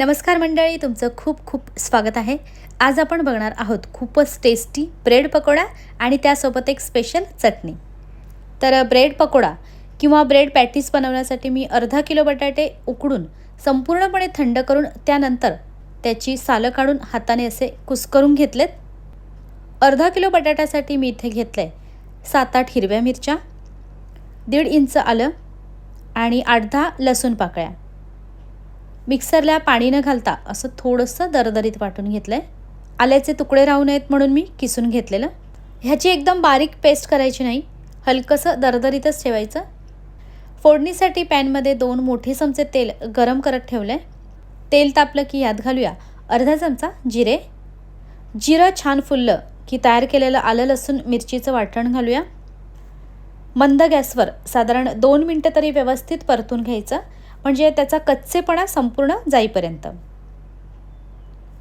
नमस्कार मंडळी तुमचं खूप खूप स्वागत आहे. आज आपण बघणार आहोत खूपच टेस्टी ब्रेड पकोडा आणि त्यासोबत एक स्पेशल चटणी. तर ब्रेड पकोडा किंवा ब्रेड पॅटीस बनवण्यासाठी मी अर्धा किलो बटाटे उकडून संपूर्णपणे थंड करून त्यानंतर त्याची सालं काढून हाताने असे कुस्करून घेतलेत. अर्धा किलो बटाट्यासाठी मी इथे घेतलं आहे सात आठ हिरव्या मिरच्या दीड इंच आलं आणि आठ दहा लसूण पाकळ्या. मिक्सरला पाणी न घालता असं थोडंसं दरदरीत वाटून घेतलं आहे आल्याचे तुकडे राहू नयेत म्हणून मी किसून घेतलेलं. ह्याची एकदम बारीक पेस्ट करायची नाही. हलकंसं दरदरीतच ठेवायचं. फोडणीसाठी पॅनमध्ये दोन मोठे चमचे तेल गरम करत ठेवलं आहे तेल तापलं की यात घालूया अर्धा चमचा जिरे. जिरं छान फुललं की तयार केलेलं आलं लसूण मिरचीचं वाटण घालूया. मंद गॅसवर साधारण दोन मिनटं तरी व्यवस्थित परतून घ्यायचं. म्हणजे त्याचा कच्चेपणा संपूर्ण जाईपर्यंत.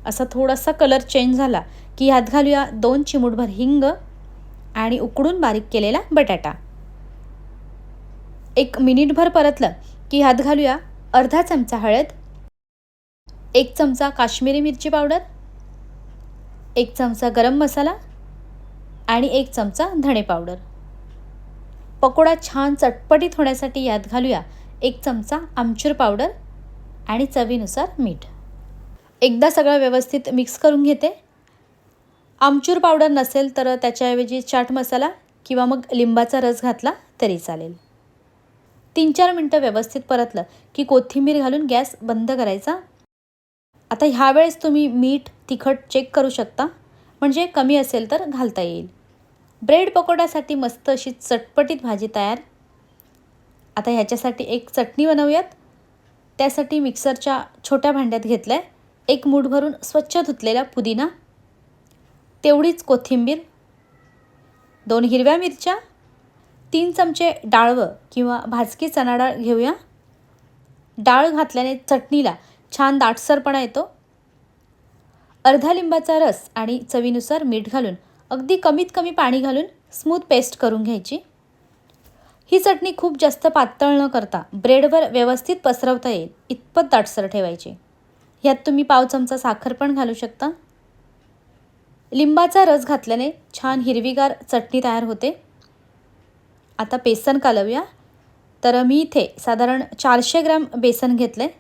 असा थोडासा कलर चेंज झाला की ह्यात घालूया दोन चिमूटभर हिंग आणि उकडून बारीक केलेला बटाटा. एक मिनिटभर परतलं की ह्यात घालूया अर्धा चमचा हळद एक चमचा काश्मीरी मिरची पावडर एक चमचा गरम मसाला आणि एक चमचा धणे पावडर. पकोडा छान चटपटीत होण्यासाठी यात घालूया एक चमचा आमचूर पावडर आणि चवीनुसार मीठ. एकदा सगळं व्यवस्थित मिक्स करून घेते. आमचूर पावडर नसेल तर त्याच्याऐवजी चाट मसाला किंवा मग लिंबाचा रस घातला तरी चालेल. तीन चार मिनटं व्यवस्थित परतलं की कोथिंबीर घालून गॅस बंद करायचा. आता ह्यावेळेस तुम्ही मीठ तिखट चेक करू शकता. म्हणजे कमी असेल तर घालता येईल. ब्रेड पकोड्यासाठी मस्त अशी चटपटीत भाजी तयार आता ह्याच्यासाठी एक चटणी बनवूयात. त्यासाठी मिक्सरच्या छोट्या भांड्यात घेतलं आहे एक मूठ भरून स्वच्छ धुतलेला पुदिना. तेवढीच कोथिंबीर. दोन हिरव्या मिरच्या. तीन चमचे डाळवं किंवा भाजकी चणा डाळ घेऊया. डाळ घातल्याने चटणीला छान दाटसरपणा येतो. अर्धा लिंबाचा रस आणि चवीनुसार मीठ घालून अगदी कमीत कमी पाणी घालून स्मूथ पेस्ट करून घ्यायची. ही चटणी खूप जास्त पातळ न करता ब्रेडवर व्यवस्थित पसरवता येईल इतपत दाटसर ठेवायची. ह्यात तुम्ही पाव चमचा साखर पण घालू शकता. लिंबाचा रस घातल्याने छान हिरवीगार चटणी तयार होते. आता बेसन कालवूया. तर मी इथे साधारण चारशे ग्रॅम बेसन घेतलं. आहे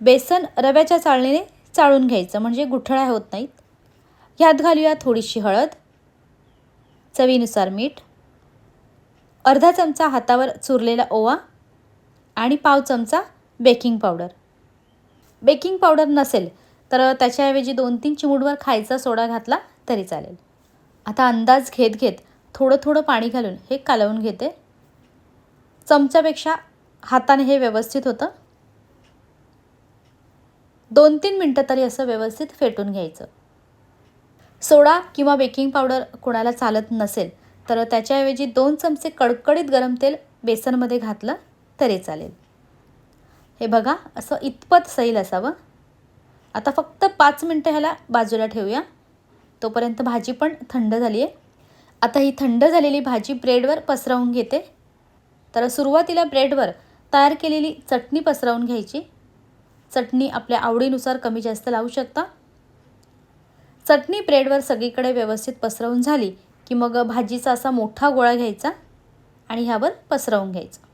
बेसन रव्याच्या चाळणीने चाळून घ्यायचं म्हणजे गुठळ्या होत नाहीत. ह्यात घालूया थोडीशी हळद. चवीनुसार मीठ. अर्धा चमचा हातावर चुरलेला ओवा आणि पाव चमचा बेकिंग पावडर. बेकिंग पावडर नसेल तर त्याच्याऐवजी दोन तीन चिमूटवर खायचा सोडा घातला तरी चालेल. आता अंदाज घेत घेत थोडं थोडं पाणी घालून हे कालवून घेते. चमच्यापेक्षा हाताने हे व्यवस्थित होतं. दोन तीन मिनटं तरी असं व्यवस्थित फेटून घ्यायचं. सोडा किंवा बेकिंग पावडर कोणाला चालत नसेल तर त्याच्याऐवजी दोन चमचे कडकडीत गरम तेल बेसनमध्ये घातलं तरी चालेल. हे बघा असं इतपत सैल असावं. आता फक्त पाच मिनटं ह्याला बाजूला ठेवूया. तोपर्यंत भाजी पण थंड झाली आहे आता ही थंड झालेली भाजी ब्रेडवर पसरवून घेते. तर सुरुवातीला ब्रेडवर तयार केलेली चटणी पसरवून घ्यायची. चटणी आपल्या आवडीनुसार कमी जास्त लावू शकता. चटणी ब्रेडवर सगळीकडे व्यवस्थित पसरवून झाली की मग भाजीचा असा मोठा गोळा घ्यायचा आणि ह्यावर पसरवून घ्यायचा.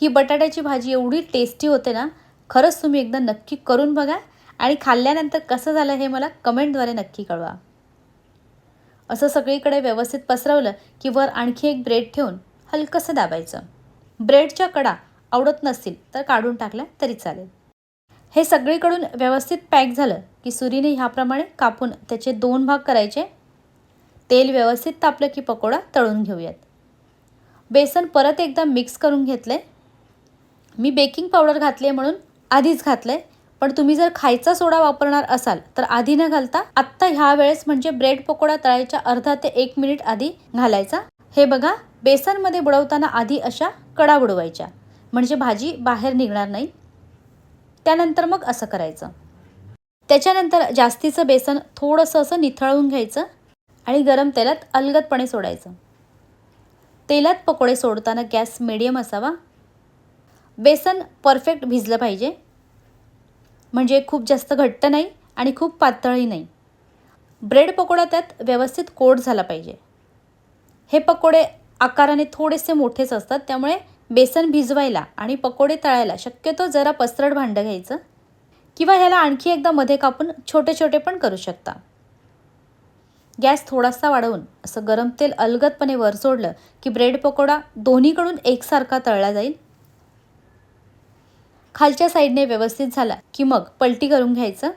ही बटाट्याची भाजी एवढी टेस्टी होते ना खरंच तुम्ही एकदा नक्की करून बघा आणि खाल्ल्यानंतर कसं झालं हे मला कमेंटद्वारे नक्की कळवा. असं सगळीकडे व्यवस्थित पसरवलं की वर आणखी एक ब्रेड ठेवून हलकंसं दाबायचं. ब्रेडच्या कडा आवडत नसतील तर काढून टाकल्या तरी चालेल. हे सगळीकडून व्यवस्थित पॅक झालं की सुरीने ह्याप्रमाणे कापून त्याचे दोन भाग करायचे तेल व्यवस्थित तापलं की पकोडा तळून घेऊयात. बेसन परत एकदा मिक्स करून घेतलं आहे मी बेकिंग पावडर घातली आहे म्हणून आधीच घातलं आहे पण तुम्ही जर खायचा सोडा वापरणार असाल तर आधी न घालता आत्ता ह्या वेळेस म्हणजे ब्रेड पकोडा तळायच्या अर्धा ते एक मिनिट आधी घालायचा. हे बघा बेसनमध्ये बुडवताना आधी अशा कडा बुडवायच्या. म्हणजे भाजी बाहेर निघणार नाही. त्यानंतर मग असं करायचं. त्याच्यानंतर जास्तीचं बेसन थोडंसं असं निथळवून घ्यायचं. आणि गरम तेलात अलगदपणे सोडायचं. तेलात पकोडे सोडताना गॅस मिडियम असावा. बेसन परफेक्ट भिजलं पाहिजे. म्हणजे खूप जास्त घट्ट नाही आणि खूप पातळही नाही. ब्रेड पकोडा त्यात व्यवस्थित कोट झाला पाहिजे. हे पकोडे आकाराने थोडेसे मोठेच असतात त्यामुळे बेसन भिजवायला आणि पकोडे तळायला शक्यतो जरा पसरट भांडं घ्यायचं किंवा ह्याला आणखी एकदा मध्ये कापून छोटे छोटे पण करू शकता. गॅस थोडासा वाढवून असं गरम तेल अलगदपणे वर सोडलं की ब्रेड पकोडा दोन्हीकडून एकसारखा तळला जाईल. खालच्या साईडने व्यवस्थित झाला की मग पलटी करून घ्यायचं.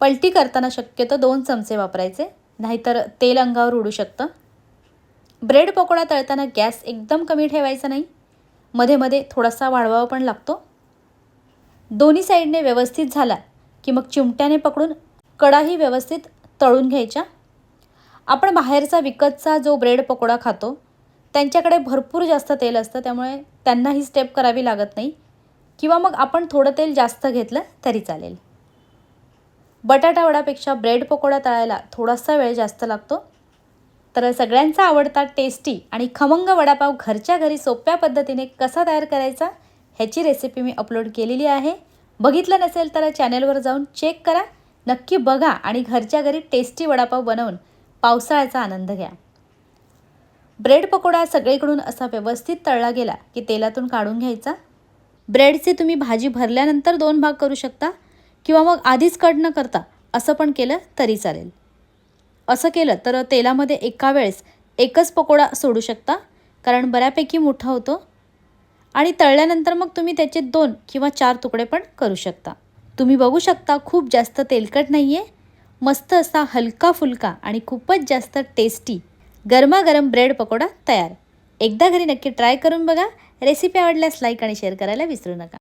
पलटी करताना शक्यतो दोन चमचे वापरायचे नाहीतर तेल अंगावर उडू शकतं. ब्रेड पकोडा तळताना गॅस एकदम कमी ठेवायचा नाही. मध्ये मध्ये थोडासा वाढवावा पण लागतो. दोन्ही साईडने व्यवस्थित झाला की मग चिमट्याने पकडून कडाही व्यवस्थित तळून घ्यायच्या. आपण बाहेरचा विकतचा जो ब्रेड पकोडा खातो त्यांच्याकडे भरपूर जास्त तेल असतं त्यामुळे त्यांना ही स्टेप करावी लागत नाही. किंवा मग आपण थोडं तेल जास्त घेतलं तरी चालेल. बटाटा वडापेक्षा ब्रेड पकोडा तळायला थोडासा वेळ जास्त लागतो. तर सगळ्यांचा आवडता टेस्टी आणि खमंग वडापाव घरच्या घरी सोप्या पद्धतीने कसा तयार करायचा ह्याची रेसिपी मी अपलोड केलेली आहे. बघितलं नसेल तर चॅनलवर जाऊन चेक करा. नक्की बघा आणि घरच्या घरी टेस्टी वडापाव बनवून पावसाळ्याचा आनंद घ्या. ब्रेड पकोडा सगळीकडून असा व्यवस्थित तळला गेला की तेलातून काढून घ्यायचा. ब्रेडचे तुम्ही भाजी भरल्यानंतर दोन भाग करू शकता किंवा मग आधीच कट न करता असं पण केलं तरी चालेल. असं केलं तर तेलामध्ये एका वेळेस एकच पकोडा सोडू शकता कारण बऱ्यापैकी मोठा होतो. आणि तळल्यानंतर मग तुम्ही त्याचे दोन किंवा चार तुकडे पण करू शकता. तुम्ही बघू शकता खूप जास्त तेलकट नाही आहे मस्त असा हलका फुलका आणि खूपच जास्त टेस्टी गरमागरम ब्रेड पकोडा तयार. एकदा घरी नक्की ट्राय करून बघा. रेसिपी आवडल्यास लाईक आणि शेअर करायला विसरू नका.